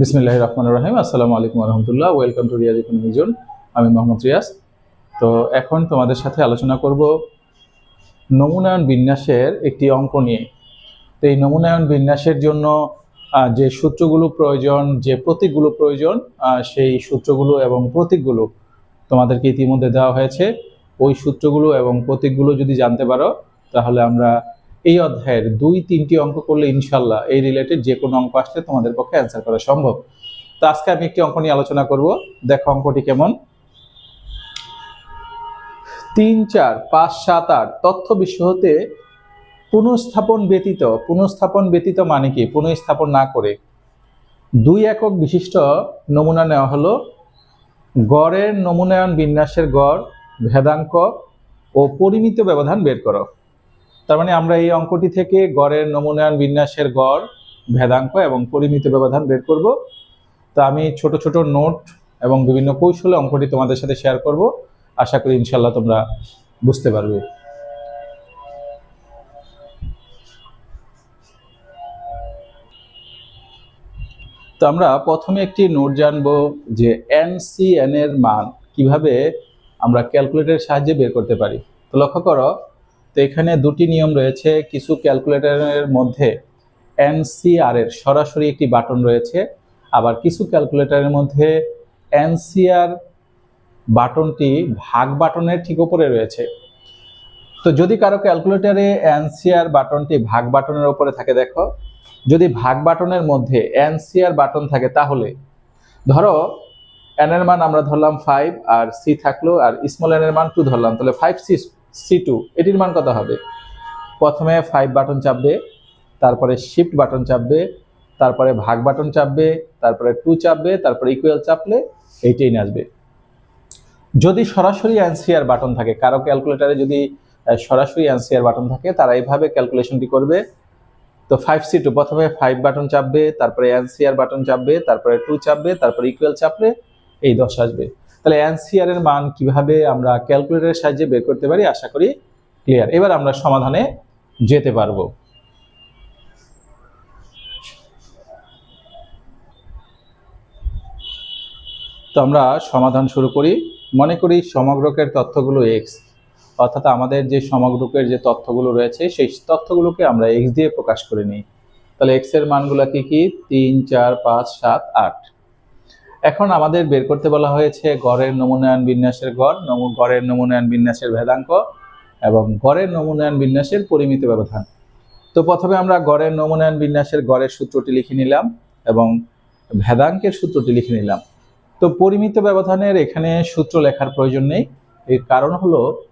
বিসমিল্লাহ রহমান রহিম। আসসালামু আলাইকুম রহমতুল্লাহ। Welcome to Riaz economy zone আমি মোহাম্মদ রিয়াজ। তো এখন তোমাদের সাথে আলোচনা করব নমুনায়ন বিন্যাসের একটি অঙ্ক নিয়ে। তো এই নমুনায়ন বিন্যাসের জন্য যে সূত্রগুলো প্রয়োজন, যে প্রতীকগুলো প্রয়োজন সেই সূত্রগুলো এবং প্রতীকগুলো তোমাদেরকে ইতিমধ্যে দেওয়া হয়েছে। ওই সূত্রগুলো এবং প্রতীকগুলো যদি জানতে পারো, তাহলে আমরা এই অধ্যায়ের দুই, তিনটি অঙ্ক করলে ইনশাল্লাহ এই রিলেটেড যে কোনো অঙ্ক আসলে তোমাদের পক্ষে অ্যান্সার করা সম্ভব। তো আজকে আমি একটি অঙ্ক নিয়ে আলোচনা করব। দেখো অঙ্কটি কেমন? তিন, চার, পাঁচ, সাত, আট, তথ্য বিশ্ব হতে পুনঃস্থাপন ব্যতীত পুনঃস্থাপন ব্যতীত মানে কি? পুনঃস্থাপন না করে। দুই একক বিশিষ্ট নমুনা নেওয়া হলো। গড়ের নমুনায়ন বিন্যাসের গড়, ভেদাঙ্ক ও পরিমিত ব্যবধান বের করো। তার মানে আমরা এই অঙ্কটি থেকে গড়ের নমুনায়ন বিন্যাসের গড়, ভেদাঙ্ক এবং পরিমিত ব্যবধান বের করব। তো আমি ছোট ছোট নোট এবং বিভিন্ন কৌশলে অঙ্কটি তোমাদের সাথে শেয়ার করব। আশা করি ইনশাল্লাহ তোমরা বুঝতে পারবে। তো আমরা প্রথমে একটি নোট জানব যে এনসিএন এর মান কীভাবে আমরা ক্যালকুলেটরের সাহায্যে বের করতে পারি। তো লক্ষ্য করো তো এখানে দুটি নিয়ম রয়েছে। কিছু ক্যালকুলেটরের মধ্যে এনসিআর এর সরাসরি একটি বাটন রয়েছে। আবার কিছু ক্যালকুলেটরের মধ্যে এনসিআর বাটনটি ভাগ বাটনের ঠিক উপরে রয়েছে। তো যদি কারও ক্যালকুলেটরে এনসিআর বাটনটি ভাগ বাটনের উপরে থাকে, দেখো, যদি ভাগ বাটনের মধ্যে এনসিআর বাটন থাকে, তাহলে ধরো এন এর মান আমরা ধরলাম ফাইভ আর সি থাকল, আর স্মল এন এর মান টু ধরলাম, তাহলে ফাইভ সি সি টু এটির মান কত হবে? প্রথমে ফাইভ বাটন চাপবে, তারপরে শিফট বাটন চাপবে, তারপরে ভাগ বাটন চাপবে, তারপরে টু চাপবে, তারপরে ইকুয়াল চাপলে এইটাই আসবে। যদি সরাসরি এনসিআর বাটন থাকে, কারও ক্যালকুলেটারে যদি সরাসরি এনসিআর বাটন থাকে, তারা এইভাবে ক্যালকুলেশনটি করবে। তো ফাইভ সি টু প্রথমে ফাইভ বাটন চাপবে, তারপরে এনসিআর বাটন চাপবে, তারপরে টু চাপবে, তারপরে ইকুয়াল চাপলে এই দশ আসবে। তাহলে এনসিআর এর মান কীভাবে আমরা ক্যালকুলেটরের সাহায্যে বের করতে পারি আশা করি ক্লিয়ার এবার আমরা সমাধানে যেতে পারব। তো আমরা সমাধান শুরু করি। মনে করি সমগ্রকের তথ্যগুলো এক্স অর্থাৎ আমাদের যে সমগ্রকের যে তথ্যগুলো রয়েছে, সেই তথ্যগুলোকে আমরা এক্স দিয়ে প্রকাশ করে নিই। তাহলে এক্সের মানগুলো কি কি? তিন, চার, পাঁচ, সাত, আট। এখন আমাদের বের করতে বলা হয়েছে গড়ের নমুনায়ন বিন্যাসের গড়, নমু- গড়ের নমুনায়ন বিন্যাসের ভেদাঙ্ক এবং গড়ের নমুনায়ন বিন্যাসের পরিমিত ব্যবধান। তো প্রথমে আমরা গড়ের নমুনায়ন বিন্যাসের গড়ের সূত্রটি লিখে নিলাম এবং ভেদাঙ্কের সূত্রটি লিখে নিলাম। তো পরিমিত ব্যবধানের এখানে সূত্র লেখার প্রয়োজন নেই। এর কারণ হলো,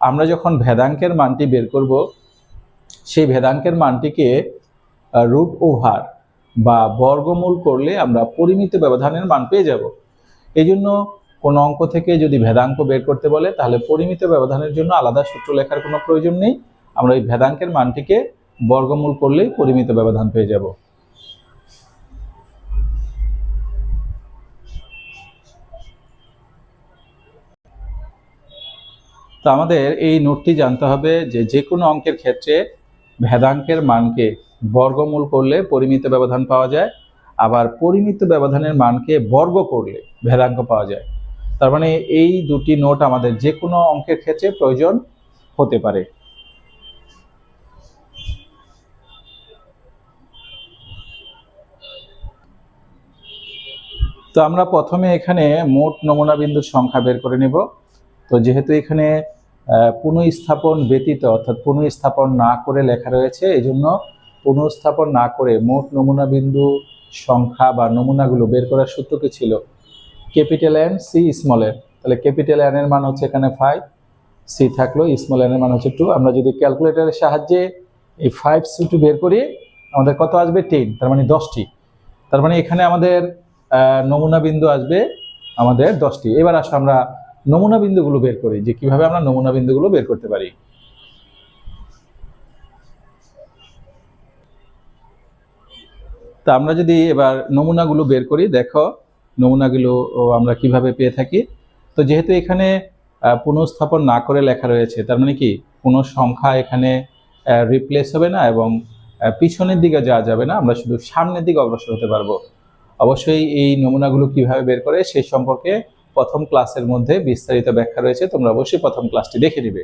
আমরা যখন ভেদাঙ্কের মানটি বের করব, সেই ভেদাঙ্কের মানটিকে রুট ওভার বা বর্গমূল করলে আমরা পরিমিত ব্যবধানের মান পেয়ে যাব। এই জন্য কোনো অঙ্ক থেকে যদি ভেদাঙ্ক বের করতে বলে, তাহলে পরিমিত ব্যবধানের জন্য আলাদা সূত্র লেখার কোনো প্রয়োজন নেই। আমরা এই ভেদাঙ্কের মানটিকে বর্গমূল করলেই পরিমিত ব্যবধান পেয়ে যাব। তো আমাদের এই নোটটি জানতে হবে যে যে কোনো অঙ্কের ক্ষেত্রে ভেদাঙ্কের মানকে বর্গমূল করলে পরিমিত ব্যবধান পাওয়া যায়, আবার পরিমিত ব্যবধানের মানকে বর্গ করলে ভেদাঙ্ক পাওয়া যায়। তার মানে এই দুটি নোট আমাদের যে কোনো অঙ্কের ক্ষেত্রে প্রয়োজন হতে পারে। তো আমরা প্রথমে এখানে মোট নমুনা বিন্দুর সংখ্যা বের করে নেব। তো যেহেতু এখানে পুনঃস্থাপন ব্যতীত অর্থাৎ পুনঃস্থাপন না করে লেখা রয়েছে এই জন্য পুনঃস্থাপন না করে মোট নমুনা বিন্দু সংখ্যা বা নমুনাগুলো বের করার সূত্র কি ছিল? Capital N C small N তাহলে ক্যাপিটাল এন এর মান হচ্ছে এখানে ফাইভ সি থাকল স্মল এন এর মান হচ্ছে টু আমরা যদি ক্যালকুলেটরের সাহায্যে এই ফাইভ সি টু বের করি, আমাদের কত আসবে? টেন তার মানে দশটি। তার মানে এখানে আমাদের নমুনা বিন্দু আসবে আমাদের দশটি। এবার আসো আমরা নমুনা বিন্দুগুলো বের করি, যে কীভাবে আমরা নমুনা বিন্দুগুলো বের করতে পারি। তা আমরা যদি এবার নমুনাগুলো বের করি, দেখো নমুনাগুলো আমরা কীভাবে পেয়ে থাকি। তো যেহেতু এখানে পুনঃস্থাপন না করে লেখা রয়েছে, তার মানে কি? কোনো সংখ্যা এখানে রিপ্লেস হবে না এবং পিছনের দিকে যাওয়া যাবে না, আমরা শুধু সামনের দিকে অগ্রসর হতে পারব। অবশ্যই এই নমুনাগুলো কীভাবে বের করে সেই সম্পর্কে প্রথম ক্লাসের মধ্যে বিস্তারিত ব্যাখ্যা রয়েছে, তোমরা অবশ্যই প্রথম ক্লাসটি দেখে নিবে।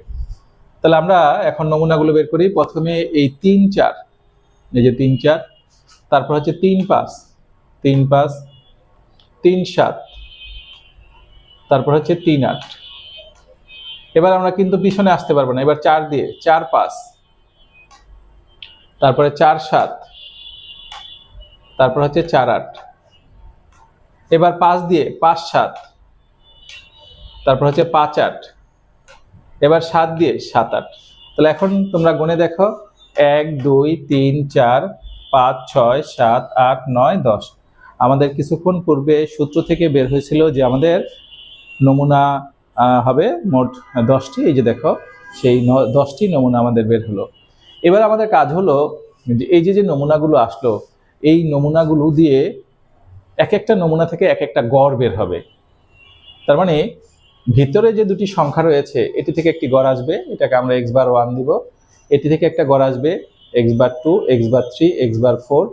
তাহলে আমরা এখন নমুনাগুলো বের করি। প্রথমে এই তিন চার, এই যে তিন চার তারপর হচ্ছে তিন পাঁচ তিন পাঁচ, তিন সাত, তারপর হচ্ছে তিন আট। এবার আমরা কিন্তু পিছনে আসতে পারব না, এবার চার দিয়ে, চার পাঁচ, তারপরে চার সাত, তারপর হচ্ছে চার আট। এবার পাঁচ দিয়ে, পাঁচ সাত, তারপর হচ্ছে পাঁচ আট, এবার সাত দিয়ে সাত আট। তাহলে এখন তোমরা গুনে দেখো, এক, দুই, তিন, চার পাঁচ, ছয়, সাত, আট, নয়, দশ। আমাদের কিছুক্ষণ পূর্বে সূত্র থেকে বের হয়েছিল যে আমাদের নমুনা হবে মোট দশটি। এই যে দেখো, সেই দশটি নমুনা আমাদের বের হলো। এবার আমাদের কাজ হলো যে এই যে যে নমুনাগুলো আসলো, এই নমুনাগুলো দিয়ে এক একটা নমুনা থেকে এক একটা গড় বের হবে। তার মানে ভিতরে যে দুটি সংখ্যা রয়েছে, এটি থেকে একটি গড় আসবে, এটাকে আমরা এক্স বার ওয়ান দিব। এটি থেকে একটা গড় আসবে X bar two X bar three X bar four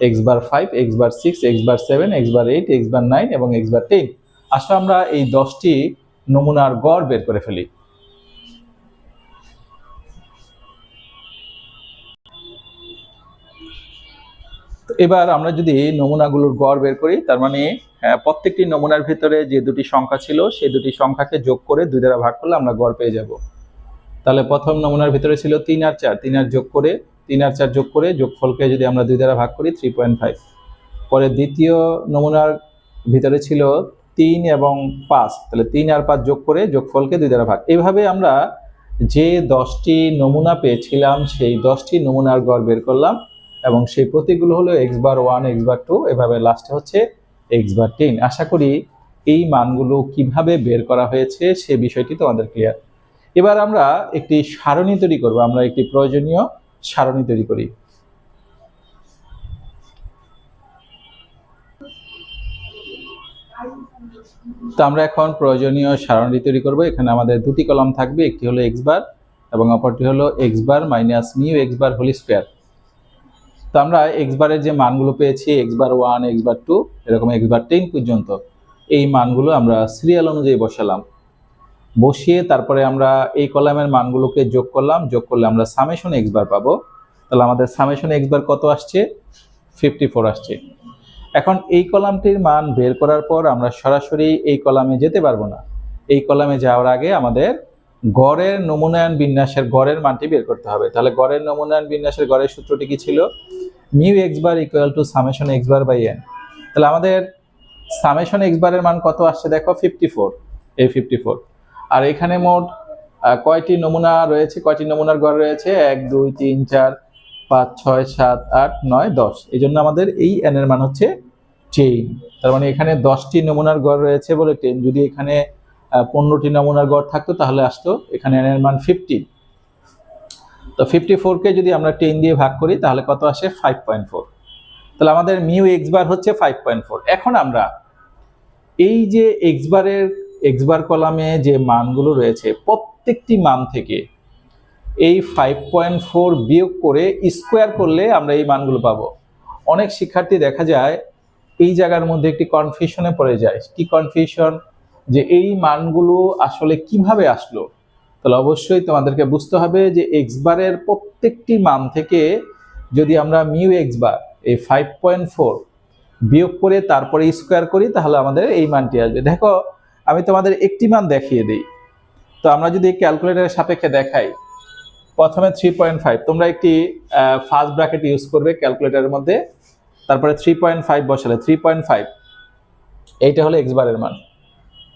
X bar five X bar six X bar seven X bar eight X bar nine এবং এক্স বার টেন আসলে আমরা এই দশটি নমুনার গড় বের করে ফেলি। এবার আমরা যদি নমুনাগুলোর গড় বের করি তার মানে আহ, প্রত্যেকটি নমুনার ভিতরে যে দুটি সংখ্যা ছিল সেই দুটি সংখ্যাকে যোগ করে দুই দ্বারা ভাগ করলে আমরা গড় পেয়ে যাব। তাহলে প্রথম নমুনার ভিতরে ছিল তিন আর চার তিন আর যোগ করে তিন আর চার যোগ করে যোগফলকে যদি আমরা দুই দ্বারা ভাগ করি থ্রি পয়েন্ট ফাইভ পরে দ্বিতীয় নমুনার ভিতরে ছিল তিন এবং পাঁচ। তাহলে তিন আর পাঁচ যোগ করে যোগফলকে দুই দ্বারা ভাগ। এইভাবে আমরা যে দশটি নমুনা পেয়েছিলাম, সেই দশটি নমুনার গড় বের করলাম এবং সেই প্রতীকগুলো হলো X bar one X bar two এভাবে লাস্টে হচ্ছে এক্স বার টেন আশা করি এই মানগুলো কীভাবে বের করা হয়েছে সে বিষয়টি তোমাদের ক্লিয়ার এবার আমরা একটি সারণী তৈরি করব, আমরা একটি প্রয়োজনীয় সারণী তৈরি করি। তো আমরা এখন প্রয়োজনীয় সারণী তৈরি করব। এখানে আমাদের দুটি কলাম থাকবে, একটি হলো এক্স বার এবং অপরটি হলো X bar minus mu X bar whole square তো আমরা এক্স বারের যে মানগুলো পেয়েছি X bar one X bar two এরকম এক্স বার টেন পর্যন্ত, এই মানগুলো আমরা সিরিয়াল অনুযায়ী বসালাম। বসিয়ে তারপরে আমরা এই কলামের মানগুলোকে যোগ করলাম, যোগ করলে আমরা সামেশন এক্স বার পাবো। তাহলে আমাদের সামেশন এক্স বার কত আসছে? ফিফটি ফোর আসছে। এখন এই কলামটির মান বের করার পর আমরা সরাসরি এই কলামে যেতে পারব না। এই কলামে যাওয়ার আগে আমাদের গড়ের নমুনায়ন বিন্যাসের গড়ের মানটি বের করতে হবে। তাহলে গড়ের নমুনায়ন বিন্যাসের গড়ের সূত্রটি কি ছিল? Mu X bar equal to summation X bar by N তাহলে আমাদের সামেশন এক্স বারের মান কত আসছে দেখো? ফিফটি ফোর এই ফিফটি ফোর আর এখানে মোট কয়টি নমুনা রয়েছে? কয়টি নমুনার গড় রয়েছে? এক, দুই, তিন, চার, পাঁচ, ছয়, সাত, আট, নয়, দশ। এই জন্য আমাদের এই এন এর মান হচ্ছে টেন তার মানে এখানে দশটি নমুনার গড় রয়েছে বলে টেন যদি এখানে পনেরোটি নমুনার গড় থাকতো, তাহলে আসতো এখানে এন এর মান ফিফটি তো ফিফটি ফোরকে যদি আমরা টেন দিয়ে ভাগ করি, তাহলে কত আসে? ফাইভ পয়েন্ট ফোর তাহলে আমাদের মিউ এক্স বার হচ্ছে ফাইভ পয়েন্ট ফোর এখন আমরা এই যে এক্স বারের এক্স বার কলামে যে মানগুলো রয়েছে, প্রত্যেকটি মান থেকে এই ফাইভ পয়েন্ট ফোর বিয়োগ করে স্কোয়ার করলে আমরা এই মানগুলো পাবো। অনেক শিক্ষার্থী দেখা যায় এই জায়গার মধ্যে একটি কনফিউশনে পড়ে যায়। কি কনফিউশন যে এই মানগুলো আসলে কীভাবে আসলো? তাহলে অবশ্যই তোমাদেরকে বুঝতে হবে যে এক্স বারের প্রত্যেকটি মান থেকে যদি আমরা মিউ এক্স বার এই ফাইভ পয়েন্ট ফোর বিয়োগ করে তারপরে স্কোয়ার করি, তাহলে আমাদের এই মানটি আসবে। দেখো আমি তোমাদের একটি মান দেখিয়ে দিই। তো আমরা যদি ক্যালকুলেটরের সাপেক্ষে দেখাই, প্রথমে থ্রি পয়েন্ট ফাইভ তোমরা একটি ফার্স্ট ব্র্যাকেট ইউজ করবে ক্যালকুলেটরের মধ্যে, তারপরে থ্রি পয়েন্ট ফাইভ বসালে থ্রি পয়েন্ট ফাইভ এইটা হলো এক্সবারের মান।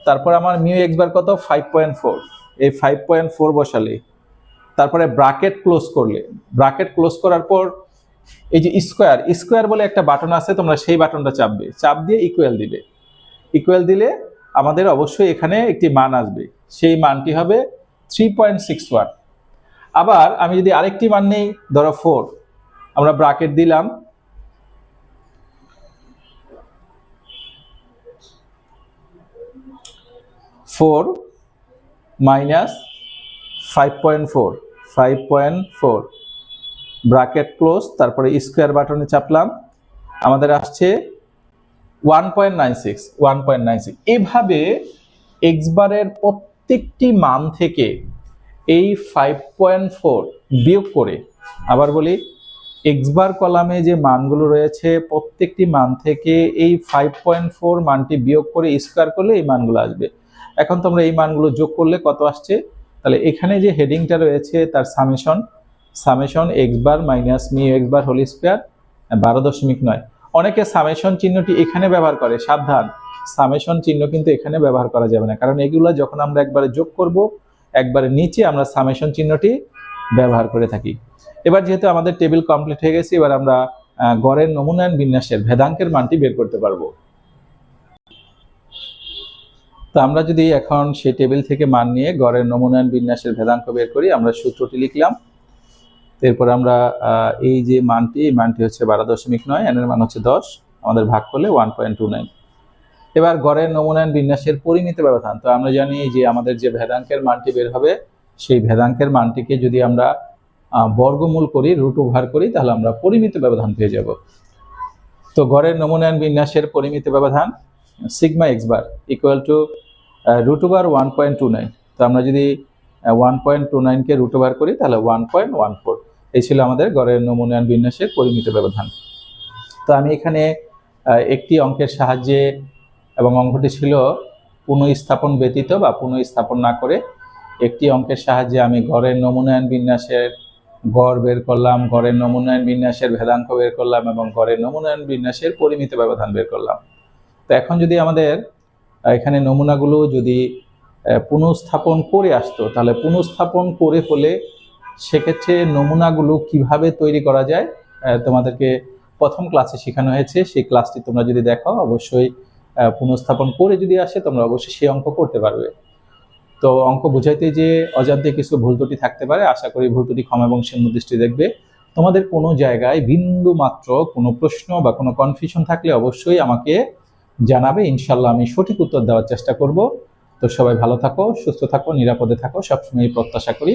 তারপর আমার মিউ এক্সবার কত? ফাইভ পয়েন্ট ফোর এই ফাইভ পয়েন্ট ফোর বসালে, তারপরে ব্রাকেট ক্লোজ করলে ব্রাকেট ক্লোজ করার পর, এই যে স্কোয়ার স্কোয়ার বলে একটা বাটন আছে, তোমরা সেই বাটনটা চাপবে, চাপ দিয়ে ইকুয়াল দিবে। ইকুয়াল দিলে আমাদের অবশ্যই এখানে একটি মান আসবে। সেই মানটি হবে থ্রি পয়েন্ট সিক্স ওয়ান আবার আমি যদি আরেকটি মান নেই, ধরো ফোর আমরা ব্রাকেট দিলাম। Four minus five point four five point four bracket close তারপরে স্কোয়ার বাটনে চাপলাম। আমাদের আসছে one point nine six one point nine six এভাবে এক্স বারের প্রত্যেকটি মান থেকে এই ফাইভ পয়েন্ট ফোর বিয়োগ করে আবার বলি এক্স বার কলামে যে মানগুলো রয়েছে, প্রত্যেকটি মান থেকে এই ফাইভ পয়েন্ট ফোর মানটি বিয়োগ করে স্কোয়ার করলে এই মানগুলো আসবে। এখন তোমরা এই মানগুলো যোগ করলে কত আসছে? তাহলে এখানে যে হেডিংটা রয়েছে তার summation summation X bar minus mu X bar whole square বারো দশমিক নয়। অনেকে সামেশন চিহ্নটি এখানে ব্যবহার করে, সাবধান। সামেশন চিহ্ন কিন্তু এখানে ব্যবহার করা যাবে না। কারণ এগুলো যখন আমরা একবারে যোগ করব, একবারে নিচে আমরা সামেশন চিহ্নটি ব্যবহার করে থাকি। এবার যেহেতু আমাদের টেবিল কমপ্লিট হয়ে গেছে, এবার আমরা গড়ের নমুনায়ন বিন্যাসের ভেদাঙ্কের মানটি বের করতে পারব। তো আমরা যদি এখন সেই টেবিল থেকে মান নিয়ে গড়ের নমুনায়ন বিন্যাসের ভেদাঙ্ক বের করি, আমরা সূত্রটি লিখলাম। এরপর আমরা এই যে মানটি, এই মানটি হচ্ছে বারো দশমিক নয় এনের মান হচ্ছে দশ, আমাদের ভাগ করলে ওয়ান পয়েন্ট টু নাইন এবার গড়ের নমুনায়ন বিন্যাসের পরিমিত ব্যবধান। তো আমরা জানি যে আমাদের যে ভেদাঙ্কের মানটি বের হবে, সেই ভেদাঙ্কের মানটিকে যদি আমরা বর্গমূল করি রুট ওভার করি, তাহলে আমরা পরিমিত ব্যবধান পেয়ে যাব। তো গড়ের নমুনায়ন বিন্যাসের পরিমিত ব্যবধান sigma X bar equal to root over one point two nine তো আমরা যদি ওয়ান পয়েন্ট টু নাইনকে রুট ওভার করি, তাহলে ওয়ান পয়েন্ট ওয়ান ফোর এই ছিল আমাদের গড়ের নমুনায়ন বিন্যাসের পরিমিত ব্যবধান। তো আমি এখানে একটি অঙ্কের সাহায্যে এবং অঙ্কটি ছিল পুনঃস্থাপন ব্যতীত বা পুনঃস্থাপন না করে একটি অঙ্কের সাহায্যে আমি গড়ের নমুনায়ন বিন্যাসের গড় বের করলাম, গড়ের নমুনায়ন বিন্যাসের ভেদাঙ্ক বের করলাম এবং গড়ের নমুনায়ন বিন্যাসের পরিমিত ব্যবধান বের করলাম। তো এখন যদি আমাদের এখানে নমুনাগুলো যদি পুনঃস্থাপন করে আসতো, তাহলে পুনঃস্থাপন করে হলে সেক্ষেত্রে নমুনাগুলো কীভাবে তৈরি করা যায় তোমাদেরকে প্রথম ক্লাসে শেখানো হয়েছে, সেই ক্লাসটি তোমরা যদি দেখো, অবশ্যই পুনঃস্থাপন করে যদি আসে, তোমরা অবশ্যই সেই অঙ্ক করতে পারবে। তো অঙ্ক বুঝাইতে যে অজান্তে কিছু ভুল ত্রুটি থাকতে পারে, আশা করি ভুল ত্রুটি ক্ষমা এবং দৃষ্টি দেখবে। তোমাদের কোনো জায়গায় বিন্দু মাত্র কোনো প্রশ্ন বা কোনো কনফিউশন থাকলে অবশ্যই আমাকে জানাবে ইনশাল্লাহ আমি সঠিক উত্তর দেওয়ার চেষ্টা করব। তো সবাই ভালো থাকো, সুস্থ থাকো, নিরাপদে থাকো সবসময় প্রত্যাশা করি।